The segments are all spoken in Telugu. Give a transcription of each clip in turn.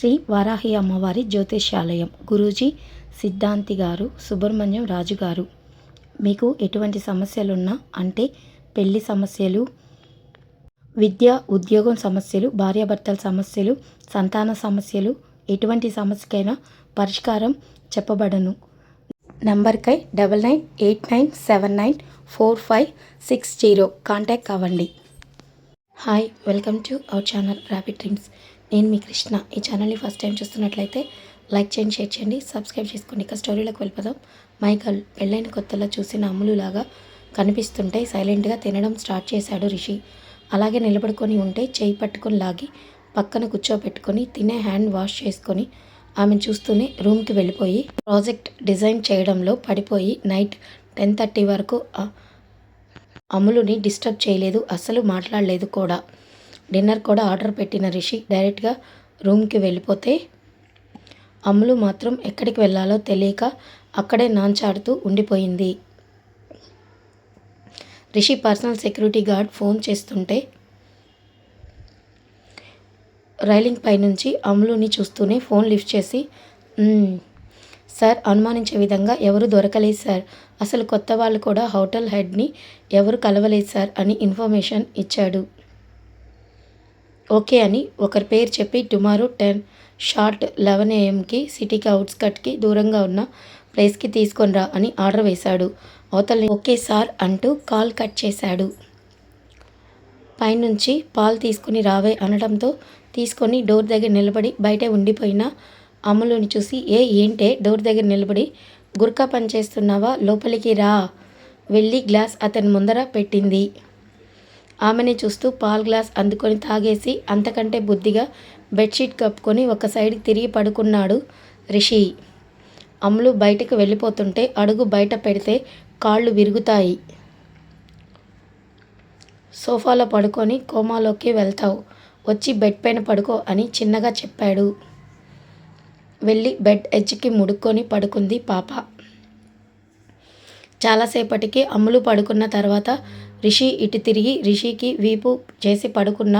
శ్రీ వారాహి అమ్మవారి జ్యోతిష్యాలయం. గురూజీ సిద్ధాంతి గారు సుబ్రహ్మణ్యం రాజు గారు. మీకు ఎటువంటి సమస్యలున్నా అంటే పెళ్ళి సమస్యలు విద్య ఉద్యోగం సమస్యలు భార్యాభర్తల సమస్యలు సంతాన సమస్యలు ఎటువంటి సమస్యకైనా పరిష్కారం చెప్పబడను. నంబర్కై double nine eight nine seven nine four five six zero contact అవ్వండి. Hi welcome to our channel rapid dreams. నేను మీ కృష్ణ. ఈ ఛానల్ని ఫస్ట్ టైం చూస్తున్నట్లయితే లైక్ చేయండి షేర్ చేయండి సబ్స్క్రైబ్ చేసుకోండి ఇక స్టోరీలోకి వెళ్ళిపోదాం. మైకల్ పెళ్ళైన కొత్తలో చూసిన అమ్ములులాగా కనిపిస్తుంటే సైలెంట్గా తినడం స్టార్ట్ చేశాడు రిషి. అలాగే నిలబడుకొని ఉంటే చేయి పట్టుకొని లాగి పక్కన కూర్చోబెట్టుకొని తినే హ్యాండ్ వాష్ చేసుకొని ఆమెను చూస్తూనే రూమ్కి వెళ్ళిపోయి ప్రాజెక్ట్ డిజైన్ చేయడంలో పడిపోయి నైట్ టెన్ థర్టీ వరకు ఆ- అమ్ములుని డిస్టర్బ్ చేయలేదు అస్సలు మాట్లాడలేదు కూడా. డిన్నర్ కూడా ఆర్డర్ పెట్టిన రిషి డైరెక్ట్గా రూమ్కి వెళ్ళిపోతే అమ్ములు మాత్రం ఎక్కడికి వెళ్ళాలో తెలియక అక్కడే నాంచాడుతూ ఉండిపోయింది. Rishi personal security guard phone చేస్తుంటే రైలింగ్ పై నుంచి అమ్ములుని చూస్తూనే ఫోన్ లిఫ్ట్ చేసి సార్ అనుమానించే విధంగా ఎవరు దొరకలేదు సార్. అసలు కొత్త వాళ్ళు కూడా హోటల్ హెడ్ని ఎవరు కలవలేదు సార్ అని ఇన్ఫర్మేషన్ ఇచ్చాడు. ఓకే అని ఒకరి పేరు చెప్పి టుమారో టెన్ షార్ట్ లెవెన్ ఏఎంకి సిటీకి అవుట్స్కట్కి దూరంగా ఉన్న ప్లేస్కి తీసుకొనిరా అని ఆర్డర్ వేశాడు. అవతల్ని ఓకే సార్ అంటూ కాల్ కట్ చేశాడు. పైనుంచి పాలు తీసుకుని రావే అనడంతో తీసుకొని డోర్ దగ్గర నిలబడి బయటే ఉండిపోయిన అమలుని చూసి ఏ ఏంటే డోర్ దగ్గర నిలబడి గుర్కా పని చేస్తున్నావా? లోపలికి రా. వెళ్ళి గ్లాస్ అతని ముందర పెట్టింది. ఆమెని చూస్తూ పాల్ గ్లాస్ అందుకొని తాగేసి అంతకంటే బుద్ధిగా బెడ్షీట్ కప్పుకొని ఒక సైడ్కి తిరిగి పడుకున్నాడు రిషి. అమ్ములు బయటకు వెళ్ళిపోతుంటే అడుగు బయట పెడితే కాళ్ళు విరుగుతాయి. సోఫాలో పడుకొని కోమాలోకి వెళ్తావు. వచ్చి బెడ్ పైన పడుకో అని చిన్నగా చెప్పాడు. వెళ్ళి బెడ్ ఎడ్జ్కి ముడుక్కొని పడుకుంది పాప. చాలాసేపటికి అమ్ములు పడుకున్న తర్వాత రిషి ఇటు తిరిగి రిషికి వీపు చేసి పడుకున్న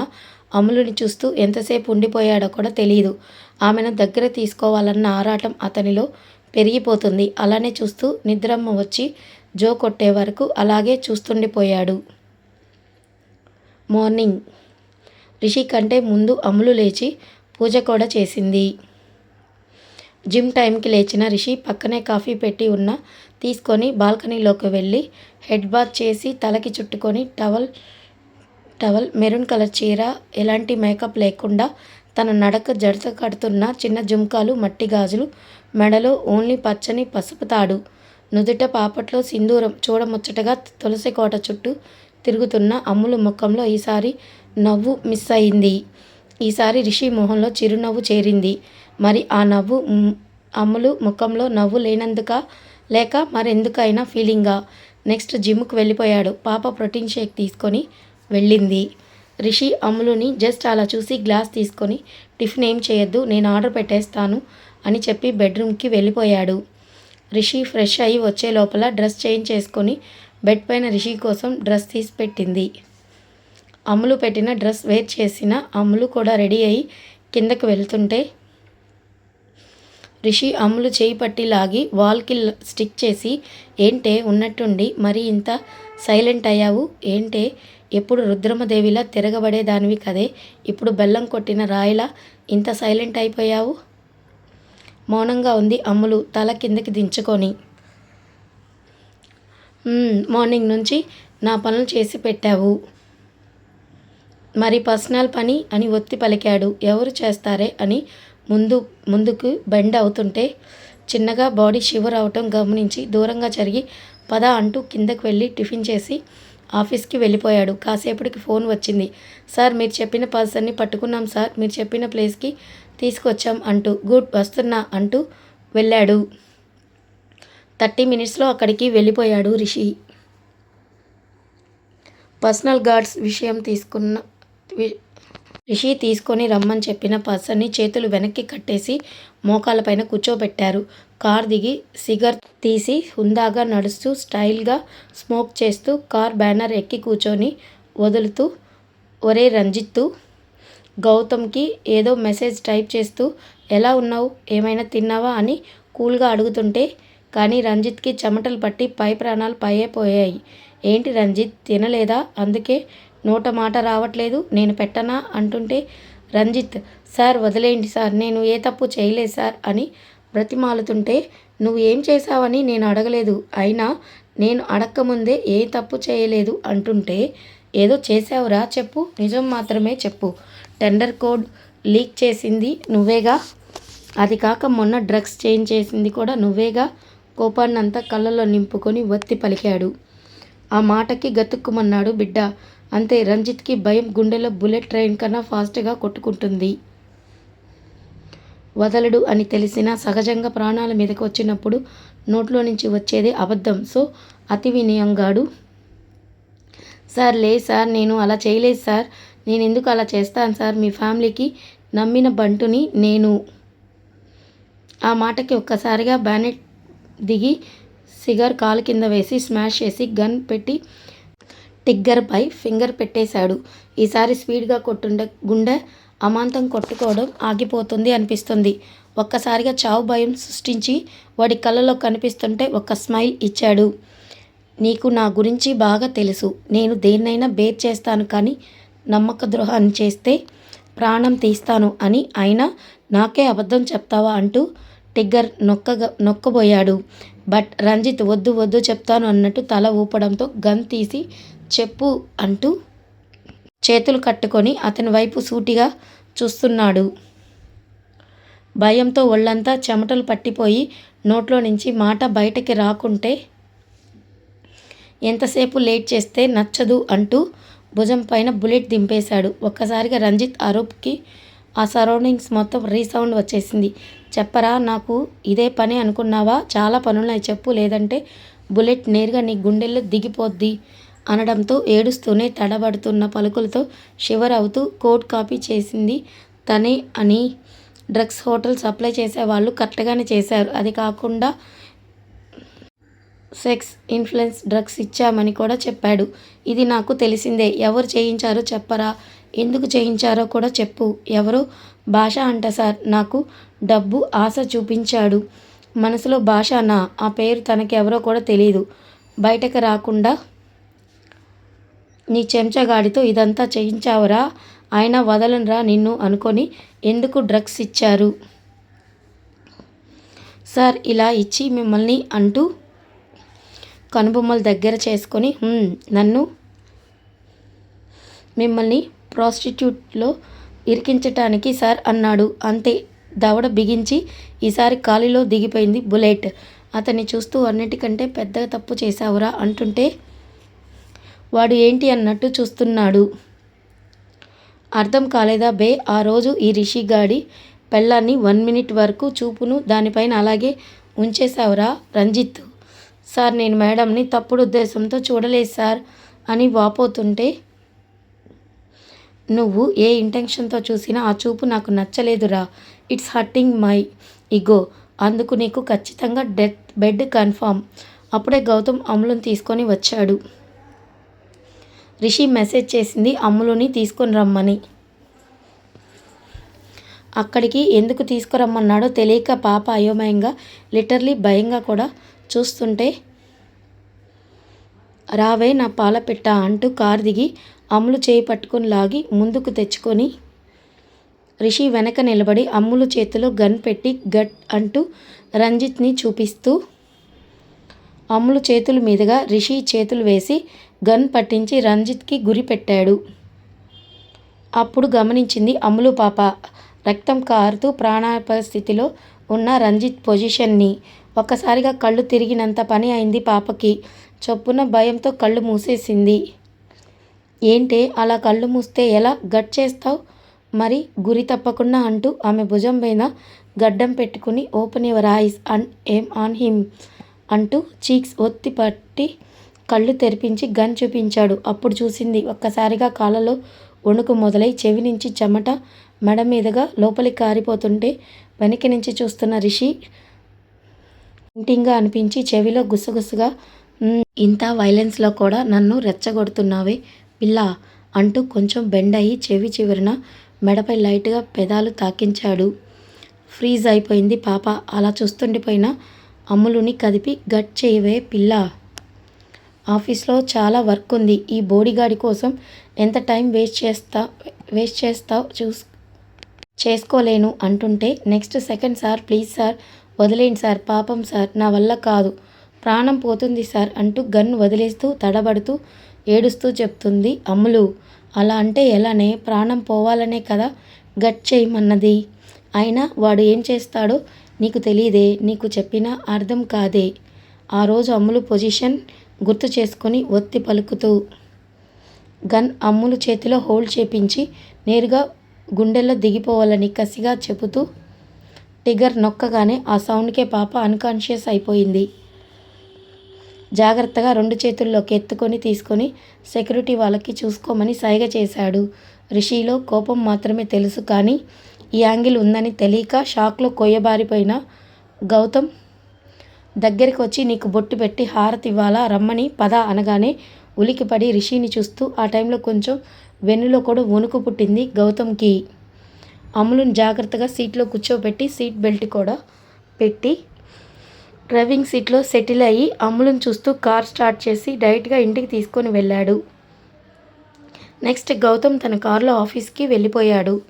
అమ్ములుని చూస్తూ ఎంతసేపు ఉండిపోయాడో కూడా తెలియదు ఆమెను దగ్గర తీసుకోవాలన్న ఆరాటం అతనిలో పెరిగిపోతుంది. అలానే చూస్తూ నిద్రమ్మ వచ్చి జో కొట్టే వరకు అలాగే చూస్తుండిపోయాడు. మార్నింగ్. రిషి కంటే ముందు అమ్ములు లేచి పూజ కూడా చేసింది. జిమ్ టైంకి లేచిన రిషి పక్కనే కాఫీ పెట్టి ఉన్న తీసుకొని బాల్కనీలోకి వెళ్ళి హెడ్ బాత్ చేసి తలకి చుట్టుకొని టవల్ టవల్ మెరూన్ కలర్ చీర ఎలాంటి మేకప్ లేకుండా తన నడక జడత కడుతున్న చిన్న జుంకాలు మట్టి గాజులు మెడలో ఓన్లీ పచ్చని పసుపు తాడు నుదుట పాపట్లో సింధూరం చూడముచ్చటగా తులసి కోట చుట్టూ తిరుగుతున్న అమ్ములు ముఖంలో ఈసారి నవ్వు మిస్ అయింది. ఈసారి రిషి మొహంలో చిరునవ్వు చేరింది. మరి ఆ నవ్వు అమ్ములు ముఖంలో నవ్వు లేనందుక? లేక మరెందుకైనా ఫీలింగా? నెక్స్ట్ జిమ్కి వెళ్ళిపోయాడు. పాప ప్రోటీన్ షేక్ తీసుకొని వెళ్ళింది. రిషి అమ్ములుని జస్ట్ అలా చూసి గ్లాస్ తీసుకొని టిఫిన్ ఏం చేయొద్దు నేను ఆర్డర్ పెట్టేస్తాను అని చెప్పి బెడ్రూమ్కి వెళ్ళిపోయాడు. రిషి ఫ్రెష్ అయ్యి వచ్చే లోపల డ్రెస్ చేంజ్ చేసుకొని బెడ్ పైన రిషి కోసం డ్రెస్ తీసి పెట్టింది. అమ్ములు పెట్టిన డ్రెస్ వేర్ చేసిన అమ్ములు కూడా రెడీ అయ్యి కిందకు వెళ్తుంటే రిషి అమ్ములు చేయి పట్టి లాగి వాల్కి స్టిక్ చేసి ఏంటే ఉన్నట్టుండి మరి ఇంత సైలెంట్ అయ్యావు? ఏంటే? ఎప్పుడు రుద్రమదేవిలా తిరగబడేదానివి కదే? ఇప్పుడు బెల్లం కొట్టిన రాయిలా ఇంత సైలెంట్ అయిపోయావు? మౌనంగా ఉంది అమ్ములు తల కిందకి దించుకొని. మార్నింగ్ నుంచి నా పనులు చేసి పెట్టావు. మరి పర్సనల్ పని అని ఒత్తి పలికాడు. ఎవరు చేస్తారే అని ముందు ముందుకు బెండ్ అవుతుంటే చిన్నగా బాడీ షివర్ అవటం గమనించి దూరంగా జరిగి పద అంటూ కిందకు వెళ్ళి టిఫిన్ చేసి ఆఫీస్కి వెళ్ళిపోయాడు. కాసేపటికి ఫోన్ వచ్చింది. సార్ మీరు చెప్పిన పర్సన్ని పట్టుకున్నాం సార్. మీరు చెప్పిన ప్లేస్కి తీసుకొచ్చాం అంటూ గుడ్ వస్తున్నా అంటూ వెళ్ళాడు. థర్టీ మినిట్స్లో అక్కడికి వెళ్ళిపోయాడు రిషి. పర్సనల్ గార్డ్స్ విషయం తీసుకున్న వి- రిషి తీసుకొని రమ్మని చెప్పిన పర్సన్ని చేతులు వెనక్కి కట్టేసి మోకాలపైన కూర్చోబెట్టారు. కార్ దిగి సిగర్ తీసి హుందాగా నడుస్తూ స్టైల్గా స్మోక్ చేస్తూ కార్ బ్యానర్ ఎక్కి కూర్చొని వదులుతూ ఒరే రంజిత్తు గౌతమ్కి ఏదో మెసేజ్ టైప్ చేస్తూ ఎలా ఉన్నావు? ఏమైనా తిన్నావా? అని కూల్గా అడుగుతుంటే కానీ రంజిత్కి చెమటలు పట్టి పై ప్రాణాలు పైయే పోయాయి. ఏంటి రంజిత్? తినలేదా? అందుకే నోట మాట రావట్లేదు. నేను పెట్టనా? అంటుంటే రంజిత్ సార్ వదిలేయండి సార్ నేను ఏ తప్పు చేయలేదు సార్ అని బ్రతిమాలుతుంటే నువ్వు ఏం చేశావని నేను అడగలేదు. అయినా నేను అడక్కముందే ఏ తప్పు చేయలేదు అంటుంటే ఏదో చేసావురా చెప్పు నిజం మాత్రమే చెప్పు. టెండర్ కోడ్ లీక్ చేసింది నువ్వేగా? అది కాక మొన్న డ్రగ్స్ చేంజ్ చేసింది కూడా నువ్వేగా? కోపాన్నంతా కళ్ళలో నింపుకొని వత్తి పలికాడు. ఆ మాటకి గతుక్కుమన్నాడు బిడ్డ. అంతే రంజిత్కి భయం గుండెలో బుల్లెట్ ట్రైన్ కన్నా ఫాస్ట్గా కొట్టుకుంటుంది. వదలడు అని తెలిసినా సహజంగా ప్రాణాల మీదకి వచ్చినప్పుడు నోట్లో నుంచి వచ్చేది అబద్ధం. సో అతి వినయంగాడు సార్ లే సార్ నేను అలా చేయలేదు సార్. నేను ఎందుకు అలా చేస్తాను సార్? మీ ఫ్యామిలీకి నమ్మిన బంటుని నేను. ఆ మాటకి ఒక్కసారిగా బ్యానెట్ దిగి సిగర్ కాలు కింద వేసి స్మాష్ చేసి గన్ పెట్టి టిగ్గర్పై ఫింగర్ పెట్టేశాడు. ఈసారి స్పీడ్గా కొట్టుండే గుండె అమాంతం కొట్టుకోవడం ఆగిపోతుంది అనిపిస్తుంది. ఒక్కసారిగా చావు భయం సృష్టించి వాడి కళ్ళలో కనిపిస్తుంటే ఒక స్మైల్ ఇచ్చాడు. నీకు నా గురించి బాగా తెలుసు. నేను దేన్నైనా బేర్ చేస్తాను కానీ నమ్మక ద్రోహాన్ని చేస్తే ప్రాణం తీస్తాను అని అయినా నాకే అబద్ధం చెప్తావా అంటూ టిగ్గర్ నొక్కగా నొక్కబోయాడు. బట్ రంజిత్ వద్దు వద్దు చెప్తాను అన్నట్టు తల ఊపడంతో గన్ తీసి చెప్పు అంటూ చేతులు కట్టుకొని అతని వైపు సూటిగా చూస్తున్నాడు. భయంతో ఒళ్ళంతా చెమటలు పట్టిపోయి నోట్లో నుంచి మాట బయటకి రాకుంటే ఎంతసేపు లేట్ చేస్తే నచ్చదు అంటూ భుజం పైన బుల్లెట్ దింపేశాడు. ఒక్కసారిగా రంజిత్ అరూప్కి ఆ సరౌండింగ్స్ మొత్తం రీసౌండ్ వచ్చేసింది. చెప్పరా నాకు ఇదే పని అనుకున్నావా? చాలా పనులున్నాయి చెప్పు లేదంటే బుల్లెట్ నేరుగా నీ గుండెల్లో దిగిపోద్ది. అనడంతో ఏడుస్తూనే తడబడుతున్న పలుకులతో షివర్ అవుతూ కోడ్ కాపీ చేసింది తనే అని. డ్రగ్స్ హోటల్ సప్లై చేసే వాళ్ళు కరెక్ట్గానే చేశారు. అది కాకుండా సెక్స్ ఇన్ఫ్లుయెన్స్ డ్రగ్స్ ఇచ్చామని కూడా చెప్పాడు. ఇది నాకు తెలిసిందే. ఎవరు చేయించారో చెప్పరా? ఎందుకు చేయించారో కూడా చెప్పు. ఎవరు? భాష అంట సార్. నాకు డబ్బు ఆశ చూపించాడు. మనసులో భాష నా. ఆ పేరు తనకెవరో కూడా తెలియదు బయటకు రాకుండా నీ చెంచగాడితో ఇదంతా చేయించావురా? ఆయన వదలనరా నిన్ను అనుకొని ఎందుకు డ్రగ్స్ ఇచ్చారు? సార్ ఇలా ఇచ్చి మిమ్మల్ని అంటూ కనుబొమ్మలు దగ్గర చేసుకొని నన్ను మిమ్మల్ని ప్రాస్టిట్యూట్లో ఇరికించటానికి సార్ అన్నాడు. అంతే దవడ బిగించి ఈసారి కాలిలో దిగిపోయింది బుల్లెట్. అతన్ని చూస్తూ అన్నిటికంటే పెద్ద తప్పు చేశావురా అంటుంటే వాడు ఏంటి అన్నట్టు చూస్తున్నాడు. అర్థం కాలేదా బే? ఆ రోజు ఈ రిషిగాడి పెళ్ళాన్ని వన్ మినిట్ వరకు చూపును దానిపైన అలాగే ఉంచేశావురా రంజిత్. సార్ నేను మేడంని తప్పుడు ఉద్దేశంతో చూడలేదు సార్ అని వాపోతుంటే నువ్వు ఏ ఇంటెన్షన్తో చూసినా ఆ చూపు నాకు నచ్చలేదురా. It's hurting my ego. అందుకు నీకు ఖచ్చితంగా డెత్ బెడ్ కన్ఫామ్. అప్పుడే గౌతమ్ అమలును తీసుకొని వచ్చాడు. రిషి మెసేజ్ చేసింది అమ్ములుని తీసుకొని రమ్మని. అక్కడికి ఎందుకు తీసుకురమ్మన్నాడో తెలియక పాప అయోమయంగా లిటర్లీ భయంగా కూడా చూస్తుంటే రావే నా పాల పెట్ట అంటూ కారు దిగి అమ్ములు చేయి పట్టుకొని లాగి ముందుకు తెచ్చుకొని రిషి వెనక నిలబడి అమ్ములు చేతిలో గన్ పెట్టి గట్ అంటూ రంజిత్ని చూపిస్తూ అమ్ములు చేతుల మీదుగా రిషి చేతులు వేసి గన్ పట్టించి రంజిత్కి గురి పెట్టాడు. అప్పుడు గమనించింది అమ్ములు పాప. రక్తం కారుతూ ప్రాణాపాయ స్థితిలో ఉన్న రంజిత్ పొజిషన్ని. ఒక్కసారిగా కళ్ళు తిరిగినంత పని అయింది పాపకి. చొప్పున భయంతో కళ్ళు మూసేసింది. ఏంటే అలా కళ్ళు మూస్తే ఎలా గట్ చేస్తావు? మరి గురి తప్పకుండా అంటూ ఆమె భుజం పైన గడ్డం పెట్టుకుని open your eyes and aim on him అంటూ చీక్స్ ఒత్తి పట్టి కళ్ళు తెరిపించి గన్ చూపించాడు. అప్పుడు చూసింది ఒక్కసారిగా కాళ్ళలో వణుకు మొదలై చెవి నుంచి చెమట మెడ మీదుగా లోపలికి కారిపోతుంటే వెనక్కి నుంచి చూస్తున్న రిషి ఇంటింగా అనిపించి చెవిలో గుసగుసగా ఇంత వైలెన్స్లో కూడా నన్ను రెచ్చగొడుతున్నావే పిల్ల అంటూ కొంచెం బెండ్ అయ్యి చెవి చివరన మెడపై లైట్గా పెదాలు తాకించాడు. ఫ్రీజ్ అయిపోయింది పాప అలా చూస్తుండిపోయిన అమ్ములుని కదిపి గట్ చేయవే పిల్ల ఆఫీస్లో చాలా వర్క్ ఉంది. ఈ బోడిగాడి కోసం ఎంత టైం వేస్ట్ చేస్తా వేస్ట్ చేస్తావు చూస్ చేసుకోలేను అంటుంటే next second sir please sir వదిలేండి సార్ పాపం సార్ నా వల్ల కాదు. ప్రాణం పోతుంది సార్ అంటూ గన్ వదిలేస్తూ తడబడుతూ ఏడుస్తూ చెప్తుంది అమ్ములు. అలా అంటే ఎలానే? ప్రాణం పోవాలనే కదా గట్ చేయమన్నది. అయినా వాడు ఏం చేస్తాడో నీకు తెలియదే నీకు చెప్పినా అర్థం కాదే. ఆ రోజు అమ్ములు పొజిషన్ గుర్తు చేసుకొని ఒత్తి పలుకుతూ గన్ అమ్ములు చేతిలో హోల్డ్ చేపించి నేరుగా గుండెల్లో దిగిపోవాలని కసిగా చెబుతూ టిగర్ నొక్కగానే ఆ సౌండ్కే పాప అన్కాన్షియస్ అయిపోయింది. జాగ్రత్తగా రెండు చేతుల్లోకి ఎత్తుకొని తీసుకొని సెక్యూరిటీ వాళ్ళకి చూసుకోమని సైగ చేశాడు. రిషిలో కోపం మాత్రమే తెలుసు కానీ ఈ యాంగిల్ ఉందని తెలియక షాక్లో కొయ్యబారిపోయిన గౌతమ్ దగ్గరికి వచ్చి నీకు బొట్టు పెట్టి హారతి ఇవ్వాలా? రమ్మని పద అనగానే ఉలికిపడి రిషిని చూస్తూ ఆ టైంలో కొంచెం వెన్నులో కూడా వణుకు పుట్టింది గౌతమ్కి. అమ్ములను జాగ్రత్తగా సీట్లో కూర్చోబెట్టి సీట్ బెల్ట్ కూడా పెట్టి డ్రైవింగ్ సీట్లో సెటిల్ అయ్యి అమ్ములను చూస్తూ కార్ స్టార్ట్ చేసి డైరెక్ట్గా ఇంటికి తీసుకొని వెళ్ళాడు. నెక్స్ట్ గౌతమ్ తన కారులో ఆఫీస్కి వెళ్ళిపోయాడు.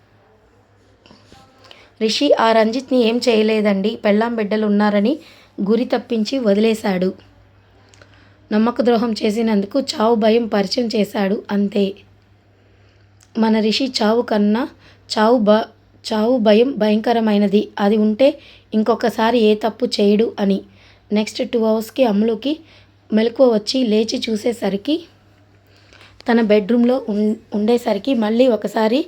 రిషి ఆ రంజిత్ని ఏం చేయలేదండి? పెళ్ళాం బిడ్డలు ఉన్నారని గురి తప్పించి వదిలేశాడు. నమ్మక ద్రోహం చేసినందుకు చావు భయం పరిచయం చేశాడు అంతే. మన రిషి చావు కన్నా చావు బ చావు భయం భయంకరమైనది. అది ఉంటే ఇంకొకసారి ఏ తప్పు చేయడు అని. నెక్స్ట్ టూ అవర్స్కి అమ్ములకి మెలకువ వచ్చి లేచి చూసేసరికి తన బెడ్రూమ్లో ఉండేసరికి మళ్ళీ ఒకసారి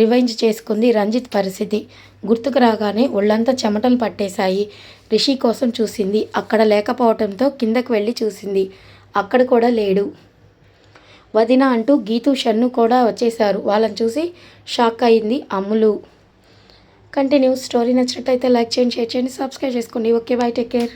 రివైంజ్ చేసుకుంది రంజిత్ పరిస్థితి. గుర్తుకు రాగానే ఒళ్ళంతా చెమటలు పట్టేశాయి. రిషి కోసం చూసింది. అక్కడ లేకపోవడంతో కిందకు వెళ్ళి చూసింది. అక్కడ కూడా లేడు. వదిన అంటూ గీతు షన్ను కూడా వచ్చేశారు. వాళ్ళని చూసి షాక్ అయింది అమ్ములు. కంటిన్యూ స్టోరీ నచ్చినట్టయితే లైక్ చేయండి షేర్ చేయండి సబ్స్క్రైబ్ చేసుకోండి. Okay bye take care.